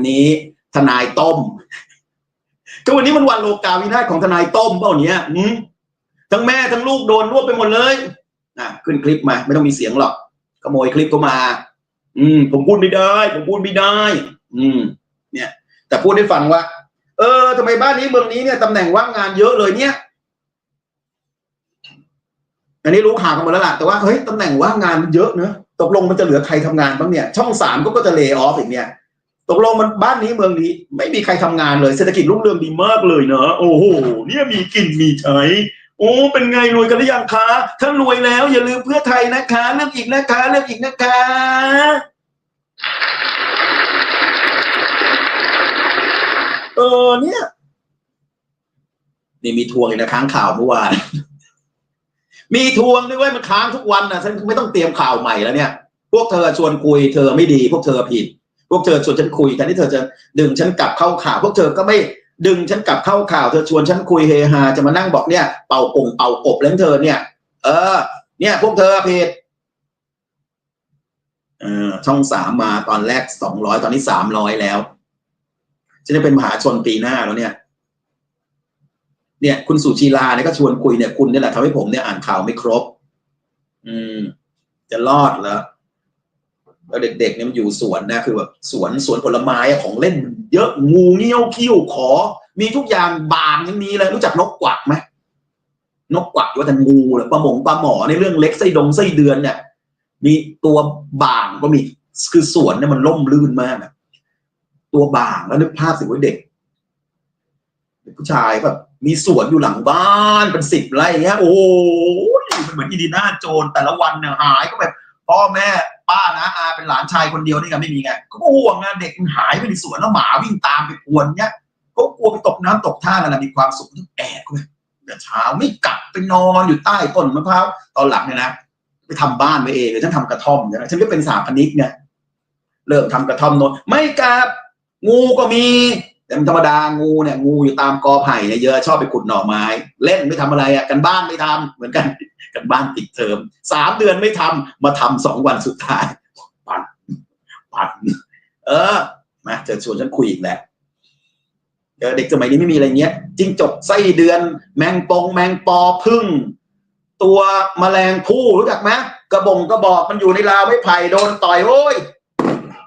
วันนี้ทนายต้ม ก็วันนี้มันวันโลกาวินาศของทนายต้มเปล่าเนี้ยทั้งแม่ทั้งลูกโดนรวบไปหมดเลยอะขึ้นคลิปมา ไม่ต้องมีเสียงหรอกขโมยคลิปก็มา อืม ผมพูดไม่ได้ ผมพูดไม่ได้ อืม เนี่ย แต่พูดให้ฟังว่า เออทำไมบ้านนี้เมืองนี้เนี่ยตำแหน่งว่างงานเยอะเลยเนี่ยอันนี้รู้ข่าวกันหมดแล้วล่ะแต่ว่าเฮ้ยตำแหน่งว่างงานมันเยอะเนอะตกลงมันจะเหลือใครทำงานบ้างเนี่ย ช่องสามก็จะเล y o ออฟอย่างเนี้ย ตกลงมันบ้านนี้เมืองนี้ ไม่มีใครทำงานเลยเศรษฐกิจรุ่งเรืองดีมากเลยเนอะโอ้โหเนี่ยมีกินมีใช้โอ้เป็นไงรวยกันหรือยังคะถ้ารวยแล้ว อย่าลืมเพื่อไทยนะคะเลือกอีกนะคะเลือกอีกนะคะเออเนี่ยนี่มีทวงอีกนะค้างข่าวเมื่อวานมีทวงด้วยเวยมันค้างทุกวันนะฉันไม่ต้องเตรียมข่าวใหม่แล้วเนี่ย พวกเธอชวนคุยเธอไม่ดี พวกเธอผิด พวกเธอชวนฉันคุยแทนที่เธอจะดึงฉันกลับเข้าข่าว พวกเธอก็ไม่ดึงฉันกลับเข้าข่าว เธอชวนฉันคุยเฮฮาจะมานั่งบอกเนี่ยเป่ากงเป่ากบแล้วเธอเนี่ย เออ เนี่ย พวกเธอผิดเออช่องสามมาตอนแรกสองร้อยตอนนี้สามร้อยแล้วจะได้เป็นมหาชนปีหน้าแล้วเนี่ย เนี่ย คุณสุชีลาเนี่ยก็ชวนคุยเนี่ยคุณนี่แหละทำให้ผมเนี่ยอ่านข่าวไม่ครบ อืม จะรอดเหรอ แล้วเด็กๆเนี่ยมันอยู่สวนนะคือแบบสวนสวนผลไม้ของเล่นเยอะงูเงี้ยวคิ้วขอ มีทุกอย่างบางยังมีเลยรู้จักนกกวักไหมนกกวักว่าแต่งูเลยปลาหมงปลาหมอในเรื่องเล็กไส้ดงไส้เดือนเนี่ยมีตัวบางก็มีคือสวนเนี่ยมันล่มลื่นมากอะตัวบางแล้วนึกภาพสิว่าเด็กเด็กผู้ชายแบบมีสวนอยู่หลังบ้านเป็นสิบไร่เงี้ยโอ้ยมันเหมือนอีดีน่าโจรแต่ละวันเนี่ยหายก็แบบพ่อแม่ ป้านะอาเป็นหลานชายคนเดียวนี่ไงไม่มีไงก็ห่วงนะเด็กมันหายไปในสวนแล้วหมาวิ่งตามไปกวนเนี้ยก็กลัวไปตกน้ำตกท่ากันนะมีความสุขต้องแอบเข้าไปแต่เช้าไม่กลับไปนอนอยู่ใต้ต้นมะพร้าวตอนหลังเนี่ยนะไปทำบ้านไปเองเลยฉันทำกระท่อมเนี่ยนะฉันก็เป็นสถาปนิกเนี่ยเริ่มทำกระท่อมโนนไม่กลับงูก็มีแต่ธรรมดางูเนี่ยงูอยู่ตามกอไผ่เนี่ยเยอะชอบไปขุดหน่อไม้ เล่นไม่ทำอะไรอะกันบ้านไม่ทำเหมือนกัน กันบ้านปิดเทอมสามเดือนไม่ทำมาทำสองวันสุดท้าย ปันปันเออมาจะชวนฉันคุยอีกแล้วเด็กสมัยนี้ไม่มีอะไรเงี้ยจิ้งจกไส้เดือน แมงปองแมงปอพึ่ง ตัวแมลงผู้รู้จักไหมกระบงกระบอกมันอยู่ในราวไม้ไผ่โดนต่อยโอ้ย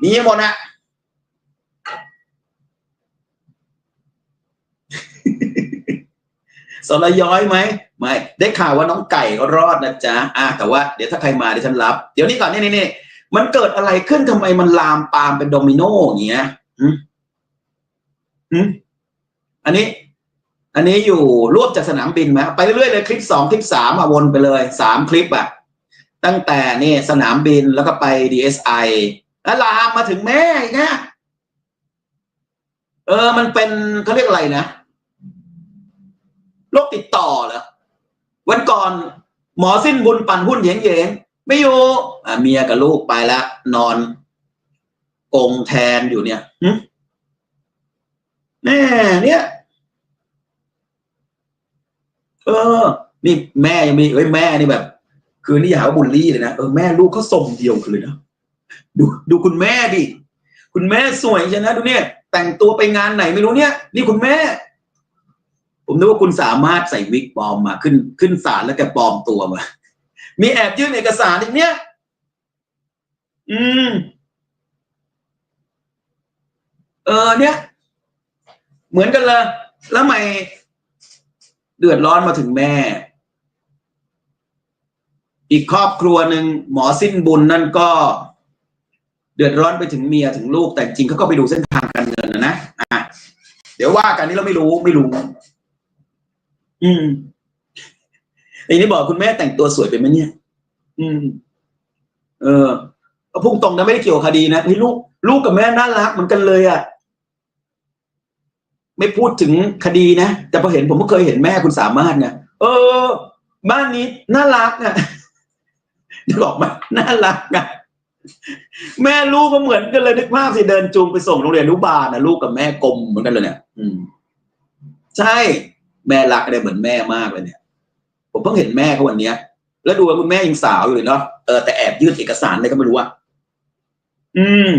มีหมดนะ สรย้อยไหมไม่ได้ข่าวว่าน้องไก่ก็รอดนะจ๊ะอะแต่ว่าเดี๋ยวถ้าใครมาเดี๋ยวฉันรับ เดี๋ยวนี้ก่อนนี่นี่นี่มันเกิดอะไรขึ้นทำไมมันลามปามเป็นโดมิโนอย่างเงี้ยหืมหืมอันนี้ อันนี้อยู่รวบจากสนามบินไหมไปเรื่อยๆเลยคลิปสองคลิปสามอะวนไปเลยสามคลิปอะตั้งแต่นี่สนามบินแล้วก็ไป DSI แล้วลามมาถึงแม่อีกนะเออ มันเป็นเขาเรียกอะไรนะ โรคติดต่อเหรอวันก่อนหมอสิ้นบุญปั่นหุ้นเหยงเหยงๆไม่อยู่อะเมียกับลูกไปแล้วนอนกงแทนอยู่เนี่ยแน่เนี่ย เออ นี่แม่ยังมีเอ้ยแม่นี่แบบ คือนี่อย่าหาว่าบุลลี่เลยนะเออแม่ลูกเขาส่งเดียวกันเลยนะดูดูคุณแม่ดิคุณแม่สวยใช่นะดูเนี่ย แต่งตัวไปงานไหนไม่รู้เนี่ย นี่คุณแม่ ผมนึกว่าคุณสามารถใส่วิกปลอมมาขึ้นขึ้นศาลแล้วแกปลอมตัวมา มีแอบยื่นเอกสารอีกเนี่ยอืม เออ เนี่ย เหมือนกันเลยแล้วไมเดือดร้อนมาถึงแม่ อีกครอบครัวหนึ่งหมอสิ้นบุญนั่นก็ เดือดร้อนไปถึงเมียถึงลูกแต่จริงเขาก็ไปดูเส้นทางการเงินนะนะอะเดี๋ยวว่ากันนี้เราไม่รู้ไม่รู้ อืมทีนี้บอกคุณแม่แต่งตัวสวยไปไหมเนี่ย อืม เออเอาพุ่งตรงนะไม่ได้เกี่ยวกับคดีนะเฮ้ยลูกลูกกับแม่น่ารักเหมือนกันเลยอะ่ะ ไม่พูดถึงคดีนะ แต่พอเห็นผมก็เคยเห็นแม่คุณสามารถไงเออ บ้านนี้น่ารักอะนึกออกไหมน่ารักอะแม่ลูกก็เหมือนกันเลยนึกภาพสิเดินจูงไปส่งโรงเรียนอนุบาลนะลูกกับแม่กลมเหมือนกันเลยเนี่ย อืม ใช่ แม่รักอะไรเหมือนแม่มากเลยเนี่ย ผมเพิ่งเห็นแม่เขาวันเนี้ย แล้วดูว่าคุณแม่ยังสาวอยู่เลยเนาะเออแต่แอบยื่นเอกสารอะไรก็ไม่รู้อะอืม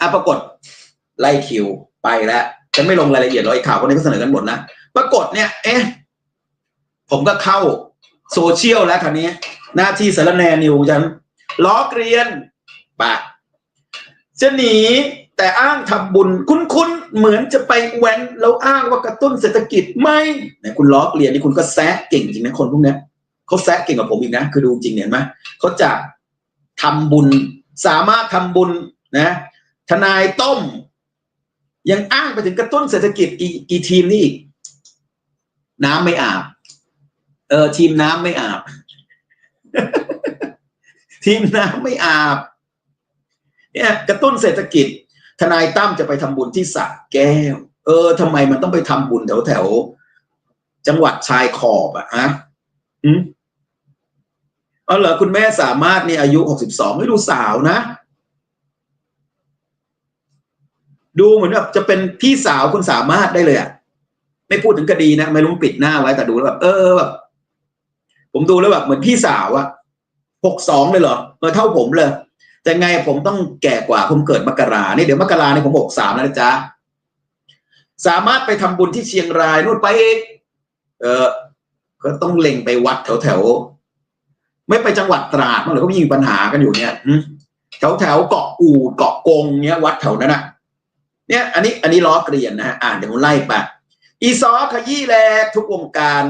อะปรากฏไล่คิวไปแล้วฉันไม่ลงรายละเอียดหรอกไอ้ข่าวคนนี้ก็เสนอกันหมดนะปรากฏเนี่ย เอ๊ะผมก็เข้าโซเชียลแล้วคราวนี้ หน้าที่สารแนนิวฉันล้อเกรียนปะจะหนี แต่อ้างทำบุญคุ้นๆเหมือนจะไปแว้นแล้วอ้างว่ากระตุ้นเศรษฐกิจไม่ไหนคุณล้อเกรียนนี่คุณก็แซะเก่งจริงนะคนพวกนี้เขาแซะเก่งกว่าผมอีกนะคือดูจริงเห็นไหมเขาจะทำบุญสามารถทำบุญนะทนายต้ม ยังอ้างไปถึงกระตุ้นเศรษฐกิจอีอีทีมนี่อีกน้ำไม่อาบ เออ ทีมน้ำไม่อาบ ทีมน้ำไม่อาบเนี่ยกระตุ้นเศรษฐกิจ ทนายตั้มจะไปทำบุญที่สระแก้ว เออทำไมมันต้องไปทำบุญแถวแถวจังหวัดชายขอบอะฮะอืมเออเหรอคุณแม่สามารถเนี่ยอายุหกสิบสองไม่ดูสาวนะ ดูเหมือนแบบจะเป็นพี่สาวคุณสามารถได้เลยอะไม่พูดถึงคดีนะไม่รู้ปิดหน้าไว้แต่ดูแล้วแบบเออแบบผมดูแล้วแบบเหมือนพี่สาวอะหกสองเลยเหรอเออเท่าผมเลย แต่ไงผมต้องแก่กว่าผมเกิดมกรานี่เดี๋ยวมกราเนี่ผมหกสามแล้วนะจ๊ะสามารถไปทำบุญที่เชียงรายนู่นไปอีกเออก็ต้องเล็งไปวัดแถวแถวๆไม่ไปจังหวัดตราดมั้งหรือเขามีปัญหากันอยู่เนี่ยแถวแถวๆเกาะอูเกาะกงเนี้ยวัดแถวนั้นนะเนี่ย อันนี้อันนี้ล้อเกรียนนะฮะอ่านเดี๋ยวผมไล่ไปอีซอขยี้แลกทุกวงการ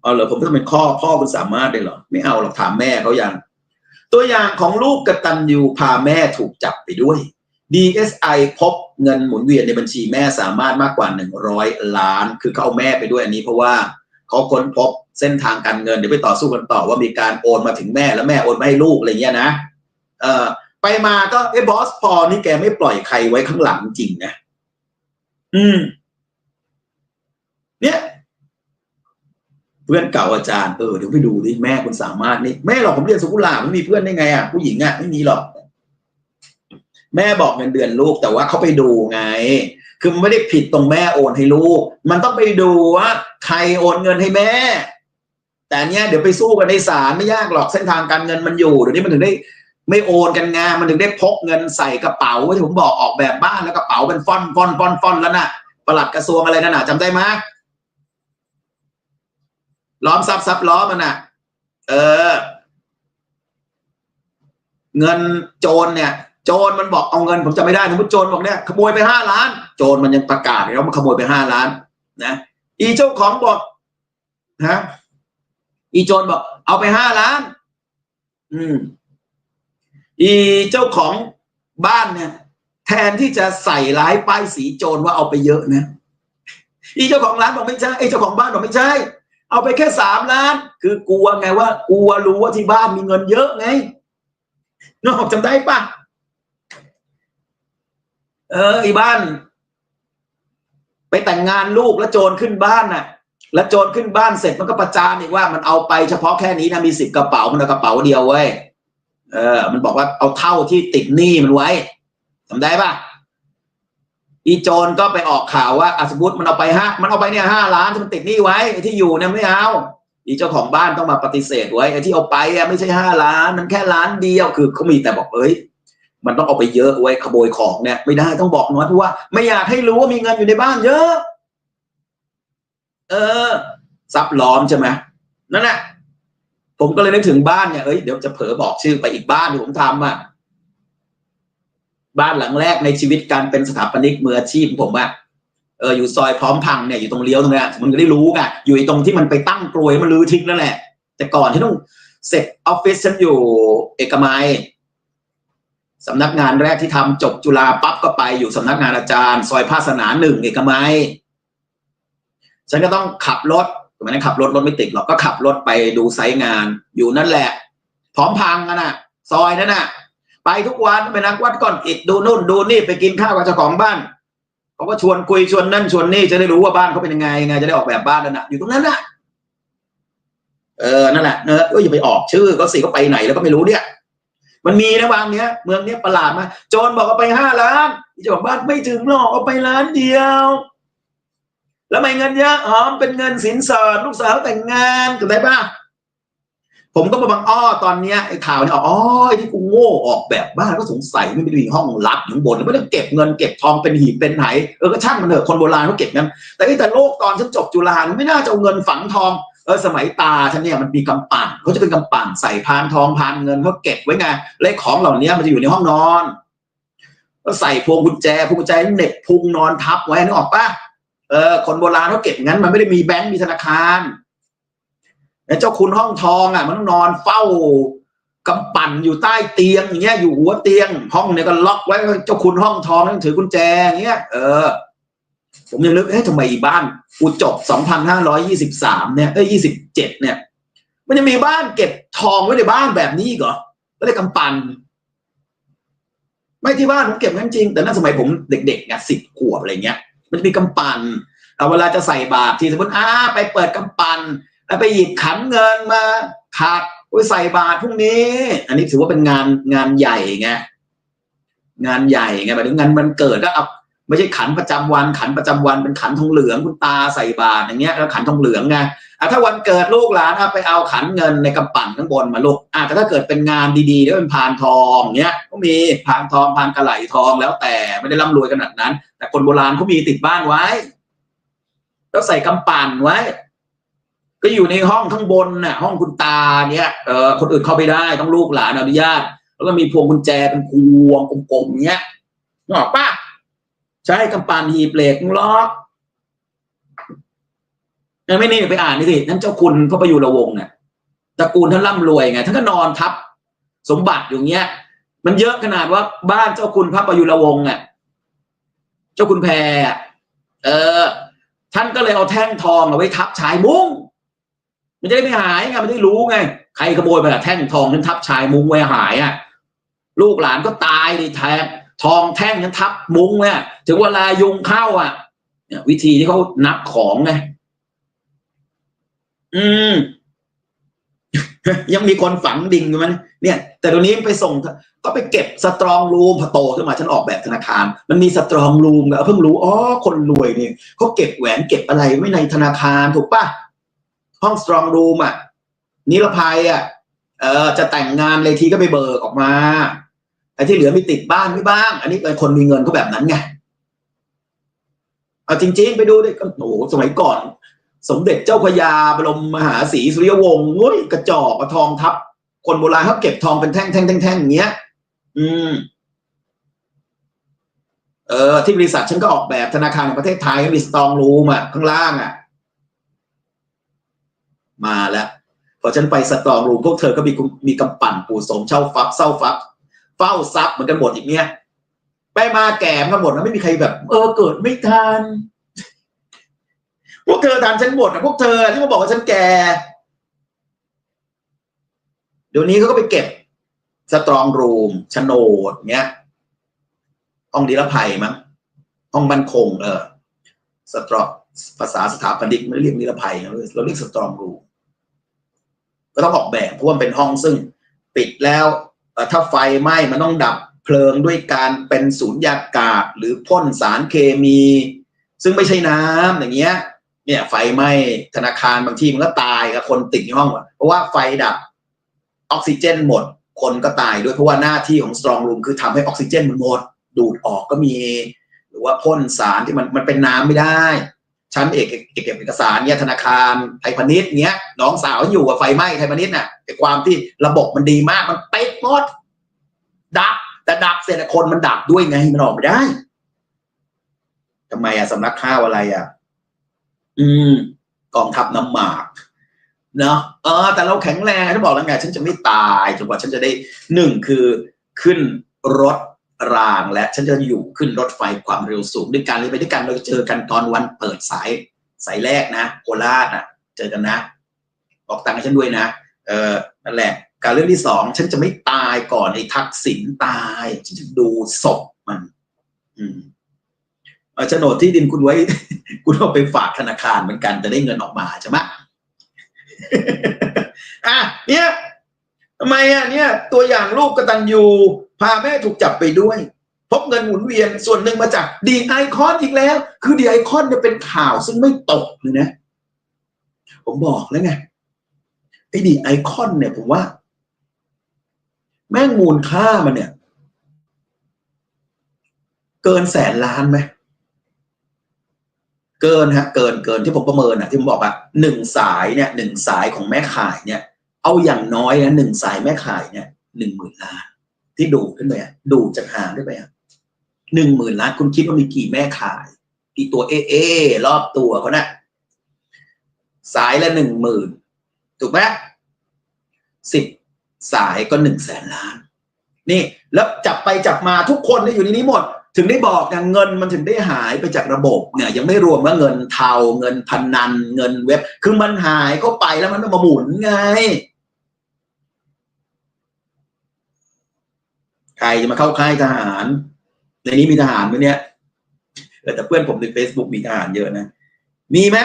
เอาเหรอผมต้องเป็นข้อพ่อคุณสามารถได้เหรอ ไม่เอาหรอกถามแม่เขายัง ตัวอย่างของลูกกระตัญญูพาแม่ถูกจับไปด้วย DSI พบเงินหมุนเวียนในบัญชีแม่สามารถมากกว่า 100 ล้าน คือเขาเอาแม่ไปด้วยอันนี้เพราะว่าเขาค้นพบเส้นทางการเงินเดี๋ยวไปต่อสู้กันต่อว่ามีการโอนมาถึงแม่แล้วแม่โอนมาให้ลูกอะไรเงี้ยนะเออไปมาก็ไอ้บอสพอนี่แกไม่ปล่อยใครไว้ข้างหลังจริงนะ อืม เนี่ย เพื่อนเก่าอาจารย์เออเดี๋ยวไปดูดิแม่คุณสามารถนี่แม่หรอกผมเรียนสุขุลาไม่มีเพื่อนได้ไงอะผู้หญิงอะไม่มีหรอก แม่บอกเงินเดือนลูกแต่ว่าเขาไปดูไง คือไม่ได้ผิดตรงแม่โอนให้ลูก มันต้องไปดูว่าใครโอนเงินให้แม่ แต่เนี้ยเดี๋ยวไปสู้กันในศาลไม่ยากหรอกเส้นทางการเงินมันอยู่เดี๋ยวนี้มันถึงได้ไม่โอนกันงานมันถึงได้พกเงินใส่กระเป๋าที่ผมบอกออกแบบบ้านแล้วกระเป๋าเป็นฟอนฟอนฟอนฟอนแล้วน่ะประหลัดกระทรวงอะไรนั่นน่ะจำได้ไหม ล้อมทรัพย์ทรัพย์ล้อมมันน่ะ เออ เงินโจรเนี่ย โจรมันบอกเอาเงินผมจะไม่ได้สมมติโจรบอกเนี่ยขโมยไปห้าล้าน โจรมันยังประกาศเลยว่ามันขโมยไปห้าล้าน นะอีเจ้าของบอกฮะอีโจรบอก เอาไปห้าล้าน อืม อีเจ้าของบ้านเนี่ย แทนที่จะใส่ร้ายป้ายสีโจรว่าเอาไปเยอะนะ อีเจ้าของร้านบอกไม่ใช่ไอเจ้าของบ้านบอกไม่ใช่ เอาไปแค่สามล้าน คือกลัวไงว่ากลัวรู้ว่าที่บ้านมีเงินเยอะไงนอกจำได้ปะเออไอ้บ้าน ไปแต่งงานลูกแล้วโจรขึ้นบ้านน่ะ แล้วโจรขึ้นบ้านเสร็จมันก็ประจานอีกว่ามันเอาไปเฉพาะแค่นี้นะมีสิบกระเป๋ามันเอากระเป๋าเดียวเว้ยเออ มันบอกว่าเอาเท่าที่ติดหนี้มันไว้จำได้ปะ อีโจรก็ไปออกข่าวว่าอสมมติมันเอาไปห้ามันเอาไปเนี่ยห้าล้านที่มันติดหนี้ไว้ที่อยู่เนี่ยไม่เอาอีเจ้าของบ้านต้องมาปฏิเสธไว้ไอ้ที่เอาไปอะไม่ใช่ห้าล้าน มันแค่ล้านเดียวคือเขามีแต่บอกเอ้ยมันต้องเอาไปเยอะไว้ขโมยของเนี่ยไม่ได้ต้องบอกน้อยเพราะว่า ไม่อยากให้รู้ว่ามีเงินอยู่ในบ้านเยอะ เออซับล้อมใช่ไหมนั่นแหละผมก็เลยนึกถึงบ้านเนี่ยเอ้ยเดี๋ยวจะเผลอบอกชื่อไปอีกบ้านที่ผมทำอะ บ้านหลังแรกในชีวิตการเป็นสถาปนิกมืออาชีพผมอะเอออยู่ซอยพร้อมพังเนี่ยอยู่ตรงเลี้ยวตรงเนี้ยมันก็ได้รู้ไงอยู่ตรงที่มันไปตั้งกลวยมันรื้อทิ้งนั่นแหละ แต่ก่อนที่ต้องเสร็จออฟฟิศฉันอยู่เอกมัยสำนักงานแรกที่ทำจบจุฬาปั๊บก็ไปอยู่สำนักงานอาจารย์ ซอยภาสนาหนึ่งเอกมัยฉันก็ต้องขับรถสมัยนั้นขับรถรถไม่ติดหรอกก็ขับรถไปดูไซต์งาน อยู่นั่นแหละ พร้อมพังกันน่ะซอยนั่นน่ะ ไปทุกวันไปนักวัดก่อนอิดดูนู่นดูนี่ไปกินข้าวกับเจ้าของบ้านเขาก็ชวนคุยชวนนั่นชวนนี่จะได้รู้ว่าบ้านเขาเป็นยังไงไงจะได้ออกแบบบ้านนั่นนะอยู่ตรงนั้นน่ะเออนั่นแหละเนอะก็อย่าไปออกชื่อก็สิเขาไปไหนแล้วก็ไม่รู้เนี่ย มันมีนะวางเนี้ย เมืองเนี้ยประหลาดมากโจรบอกเอาไปห้าล้านเจ้าของบ้านไม่ถึงหรอกเอาไปล้านเดียว แล้วไม่เงินเยอะหอมเป็นเงินสินสอดลูกสาวแต่งงานถูกไหมป่ะ ผมก็มาบังอ้อตอนเนี้ยไอ้ข่าวเนี่ยอ๋อไอ้ที่กูโง่ออกแบบบ้านก็สงสัยไม่มีห้องลับอยู่างบนไม่ต้องเก็บเงินเก็บทองเป็นหีบเป็นไหเออก็ช่างมันเถอะคนโบราณเขาเก็บนั้นแต่ไอ้แต่โลกตอนฉันจบจุฬาไม่น่าจะเอาเงินฝังทองเออสมัยตาฉันเนี่ยมันมีกำปั่นเขาจะเป็นกำปั่นใส่พานทองพานเงินเขาเก็บไว้ไงเลขของเหล่านี้มันจะอยู่ในห้องนอนก็ใส่พวงกุญแจพวงกุญแจเน็บพุงนอนทับไว้นึกออกปะเออคนโบราณเขาเก็บงั้นมันไม่ได้มีแบงก์มีธนาคาร เจ้าคุณห้องทองอะ มันต้องนอนเฝ้ากำปั่นอยู่ใต้เตียงอย่างเงี้ยอยู่หัวเตียง ห้องเนี่ยก็ล็อกไว้เจ้าคุณห้องทองต้องถือกุญแจอย่างเงี้ยเออ ผมยังนึกเอ๊ะทำไมบ้านกูจบ2,523เนี่ยเอ้ย27เจ็ดเนี่ย มันยังมีบ้านเก็บทองไว้ในบ้านแบบนี้อีกเหรอไม่ได้กำปั่นไม่ที่บ้านผมเก็บงั้นจริง แต่นั่นสมัยผมเด็กๆไงสิบขวบอะไรเงี้ย มันจะมีกำปั่นเอาเวลาจะใส่บาตรทีสมมติอ้าไปเปิดกำปั่น แล้วไปหยิบขันเงินมาขาดไว้ใส่บาตรพรุ่งนี้ อันนี้ถือว่าเป็นงานงานใหญ่ไงงานใหญ่ไงหมายถึงงานมันเกิดก็เอาไม่ใช่ขันประจำวัน ขันประจำวันเป็นขันทองเหลืองคุณตาใส่บาตรอย่างเงี้ยแล้วขันทองเหลืองไงอะถ้าวันเกิดลูกหลานไปเอาขันเงินในกำปั่นข้างบนมาลูกอะแต่ถ้าเกิดเป็นงานดีๆแล้วเป็นพานทองเงี้ยก็มีพานทองพานกระไหลทองแล้วแต่ไม่ได้ร่ำรวยขนาดนั้น แต่คนโบราณเขามีติดบ้านไว้ แล้วใส่กำปั่นไว้ ก็อยู่ในห้องข้างบนน่ะห้องคุณตาเนี่ยเออคนอื่นเข้าไปได้ต้องลูกหลานอนุญาต แล้วก็มีพวงกุญแจเป็นพวงกลมๆเงี้ยนึกออกปะใช้กำปั่นหีบเหล็กล็อกยังไม่นี่ไปอ่านนี่สินั่นเจ้าคุณพระประยุรวงศ์เนี่ยตระกูลท่านร่ำรวยไงท่านก็นอนทับ สมบัติอยู่เงี้ย มันเยอะขนาดว่าบ้านเจ้าคุณพระประยุรวงศ์อะเจ้าคุณแพรเออ ท่านก็เลยเอาแท่งทองเอาไว้ทับชายมุ้ง มันจะได้ไม่หายไงมันได้รู้ไง ใครขโมยไปอะแท่งทองฉันทับชายมุ้งไว้หายอะลูกหลานก็ตายดิแทงทองแท่งฉันทับมุ้งเนี่ยถึงเวลายุงเข้าอะเนี่ยวิธีที่เขานับของไงอืม ยังมีคนฝังดิ่งอยู่มันเนี่ย แต่ตัวนี้ไปส่ง ก็ไปเก็บสตรองรูมพอโตขึ้นมาฉันออกแบบธนาคาร มันมีสตรองรูมแล้วเพิ่งรู้อ๋อคนรวยเนี่ยเขาเก็บแหวนเก็บอะไรไว้ในธนาคารถูกปะ ห้องสตรองรูมอะนิรภัยอะเออจะแต่งงานเลยทีก็ไปเบิกออกมาไอ้ที่เหลือมีติดบ้านไว้บ้าง อันนี้เป็นคนมีเงินเขาแบบนั้นไงเอาจริง ๆ ไปดูดิก็โอ้โหสมัยก่อน สมเด็จเจ้าพระยาบรมมหาศรีสุริยวงศ์เฮ้ยกระจอกกระทองทับ คนโบราณเขาเก็บทองเป็นแท่งแท่งแท่งแท่งอย่างเงี้ย อืม เออที่บริษัทฉันก็ออกแบบธนาคารแห่งประเทศไทยก็มีสตรองรูมอะข้างล่างอะ มาแล้วพอฉันไปสตรองรูมพวกเธอก็มีมีกำปั่นปู่สมเช่าฟักเศร้าฟักเฝ้าทรัพย์เหมือนกันหมดอีกเนี้ยไปมาแก่กันหมดนะไม่มีใครแบบ เออเกิดไม่ทันพวกเธอทันฉันหมดนะพวกเธอที่มาบอกว่าฉันแก่ เดี๋ยวนี้เขาก็ไปเก็บสตรองรูมโฉนดเงี้ยห้องนิรภัยมั้งห้องบันคง เออสตรองภาษาสถาปนิกไม่เรียกนิรภัยนะเราเรียกสตรองรูม ก็ต้องออกแบบเพราะว่ามันเป็นห้องซึ่งปิดแล้วถ้าไฟไหม้มันต้องดับเพลิงด้วยการเป็นสูญญากาศหรือพ่นสารเคมี ซึ่งไม่ใช่น้ำอย่างเงี้ยเนี่ยไฟไหม้ธนาคารบางทีมันก็ตายกับคนติดในห้องเพราะว่าไฟดับออกซิเจนหมด คนก็ตายด้วยเพราะว่าหน้าที่ของ strong room คือทำให้ออกซิเจนมันหมดดูดออกก็มี หรือว่าพ่นสารที่มันมันเป็นน้ำไม่ได้ ชั้นเอกเอกเอกสารเนี่ยธนาคารไทยพาณิชย์เนี้ยน้องสาวอยู่กับไฟไหม้ไทยพาณิชย์น่ะไอ้ความที่ระบบมันดีมากมันเป๊ะหมดดับ แต่ดับเสร็จคนมันดับด้วยไงมันออกไม่ได้ทำไมอะสำนักข้าวอะไรอะอืมกองทัพน้ำหมากเนาะเออ แต่เราแข็งแรงฉันบอกแล้วไงฉันจะไม่ตายจนกว่าฉันจะได้หนึ่งคือขึ้นรถ รางและฉันจะอยู่ขึ้นรถไฟความเร็วสูงด้วยกันเลยไปด้วยกันเราเจอกันตอนวันเปิดสายสายแรกนะโคราชอะเจอกันนะ บอกตังค์ฉันด้วยนะเออนั่นแหละ การเรื่องที่สองฉันจะไม่ตายก่อนไอ้ทักษิณตายฉันจะดูศพมัน อืมเอาโฉนดที่ดินคุณไว้ คุณเอาไปฝากธนาคารเหมือนกันจะได้เงินออกมาใช่ไหมอะเนี่ยทำไมอะเนี่ย ตัวอย่างลูกกตัญญู พาแม่ถูกจับไปด้วย พบเงินหมุนเวียนส่วนหนึ่งมาจากดีไอคอนอีกแล้ว คือดีไอคอนเนี่ยเป็นข่าวซึ่งไม่ตกเลยนะ ผมบอกแล้วไงไอ้ดีไอคอนเนี่ยผมว่า แม่งมูลค่ามันเนี่ย เกินแสนล้านไหมเกินฮะ เกินเกินที่ผมประเมินอะที่ผมบอกอะหนึ่งสายเนี่ยหนึ่งสายของแม่ขายเนี่ย เอาอย่างน้อยนะหนึ่งสายแม่ขายเนี่ยหนึ่งหมื่นล้าน ที่ดูดขึ้นไปอะดูดจากหางขึ้นไปอะหนึ่งหมื่นล้านคุณคิดว่ามีกี่แม่ขาย กี่ตัวเอเอรอบตัวเขานะ่ะสายละหนึ่งหมื่นถูกไหมสิบสายก็หนึ่งแสนล้าน นี่แล้วจับไปจับมาทุกคนเนี่อยู่ในนี้หมด ถึงได้บอกไงเงินมันถึงได้หายไปจากระบบเนี่ย ยังไม่รวมว่าเงินเทาเงินพนนัน เงินเว็บ คือมันหายเข้าไปแล้วมันมาหมุนไง ใครจะมาเข้าค่ายทหาร ในนี้มีทหารไหมเนี่ยแต่เพื่อนผมใน Facebook มีทหารเยอะนะ มีไหม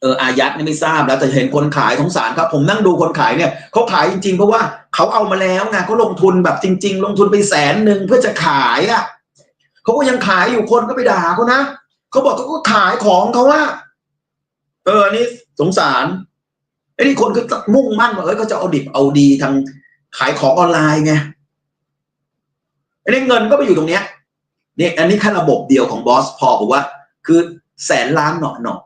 เอออายัดนี่ไม่ทราบแล้วแต่เห็นคนขายของสารครับ ผมนั่งดูคนขายเนี่ยเขาขายจริงๆ เพราะว่าเขาเอามาแล้วไงเขาลงทุนแบบจริง ๆ ลงทุนไปแสนหนึ่งเพื่อจะขายอะเขาก็ยังขายอยู่คนก็ไปด่าเขานะเขาบอกเขาก็ขายของเขาว่า เออนี่สงสารไอ้นี่คนก็มุ่งมั่นว่าเอ้ยเขาจะเอาดิบเอาดีทาง ขายของออนไลน์ไงไอ้นี่เงินก็ไปอยู่ตรงเนี้ยเนี่ยอันนี้แค่ระบบเดียวของบอสพอบอกว่า คือแสนล้านเนาะเนาะ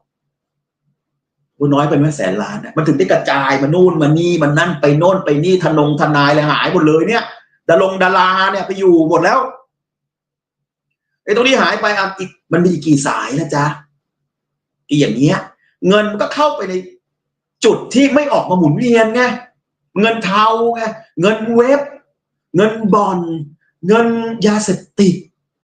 กูน้อยไปไหมแสนล้านเนี่ยมันถึงได้กระจายมานู่นมานี่มันนั่นไปโน่นไปนี่ทนงทนายเลยหายหมดเลยเนี่ยดารงดาราเนี่ยไปอยู่หมดแล้วไอ้ตรงนี้หายไปอะอีกมันมีกี่สายนะจ๊ะอีอย่างเงี้ย เงินมันก็เข้าไปในจุดที่ไม่ออกมาหมุนเวียนไง เงินเทาไงเงินเว็บ เงินบอลเงินยาเสพติด